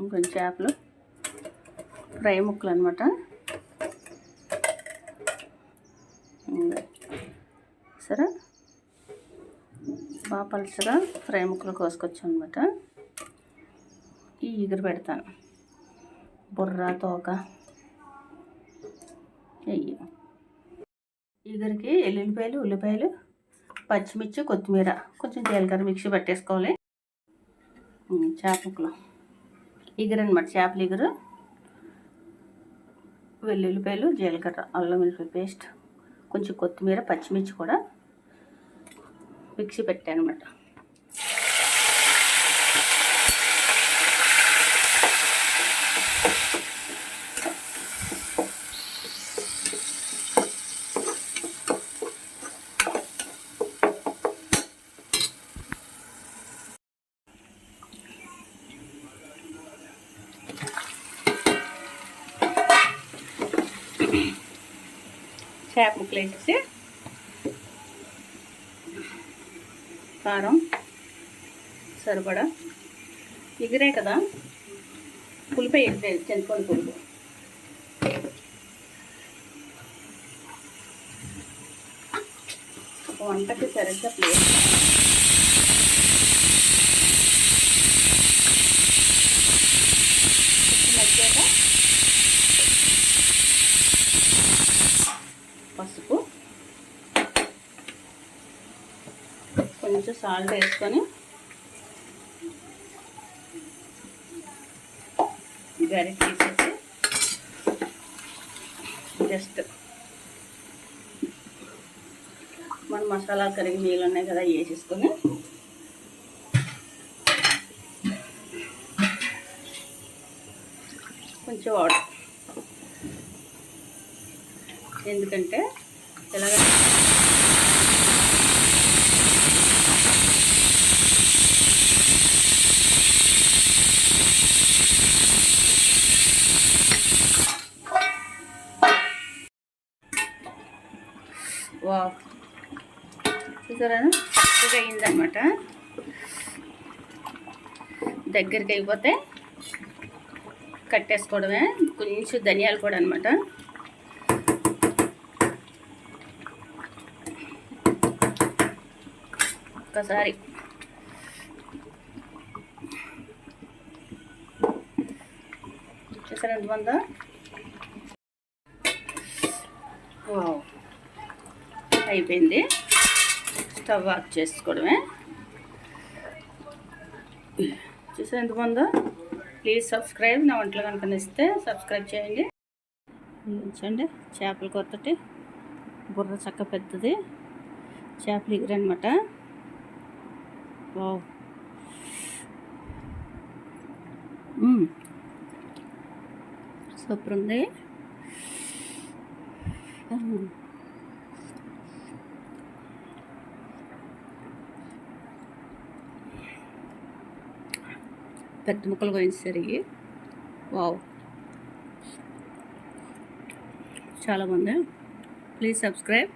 ఇంకొంచెం చేపలు. ఫ్రై ముక్కలు అనమాట సరే. బాగా పలుచగా ఫ్రై ముక్కలు కోసుకొచ్చాను అనమాట ఈ ఎగురు పెడతాను. బుర్ర తోక. వెయ్యి ఎగురికి ఎల్లుల్లిపాయలు ఉల్లిపాయలు పచ్చిమిర్చి కొత్తిమీర. కొంచెం జీలకర్ర మిక్సీ పట్టేసుకోవాలి. చేప ముక్కలు. ఎగురు అనమాట చేపల ఎగురు వెల్లుల్లిపాయలు జీలకర్ర అల్లం వెల్లుల్లి పేస్ట్ కొంచెం కొత్తిమీర పచ్చిమిర్చి కూడా మిక్సీ పెట్టాను అనమాట చేప ముక్కలు వేసేసి కారం సరిపడా. ఎగిరే కదా పులిపై ఎగిరే చింతపండు పులుపు. వంటకి సరిగ్గా ప్లేస్ కొంచెం సాల్ట్ వేసుకొని గరి తీసేసి జస్ట్ మన మసాలా కరిగి నీళ్ళు ఉన్నాయి కదా వేసేసుకొని కొంచెం వాటర్ ఎందుకంటే ఎలాగ వా చూసారా చక్కగా అయిందనమాట దగ్గరికి అయిపోతే కట్టేసుకోవడమే కొంచెం ధనియాలు కూడా అనమాట ఒక్కసారి. చూసారా ఎంత బాగుందా? వావ్. అయిపోయింది. స్టవ్ ఆఫ్ చేసుకోవడమే. చూసా ఎంత బాగుందో? Please subscribe. నా వంటలు కనుక నచ్చితే సబ్స్క్రైబ్ చేయండి. చూడండి చేపల కొత్తటి బుర్ర చక్క పెద్దది. చేపలు ఎగిరనమాట వావ్. సూపర్ ఉంది. పెద్ద ముక్కలు కోయించేసరికి. వావ్. చాలా బాగుంది. Please subscribe.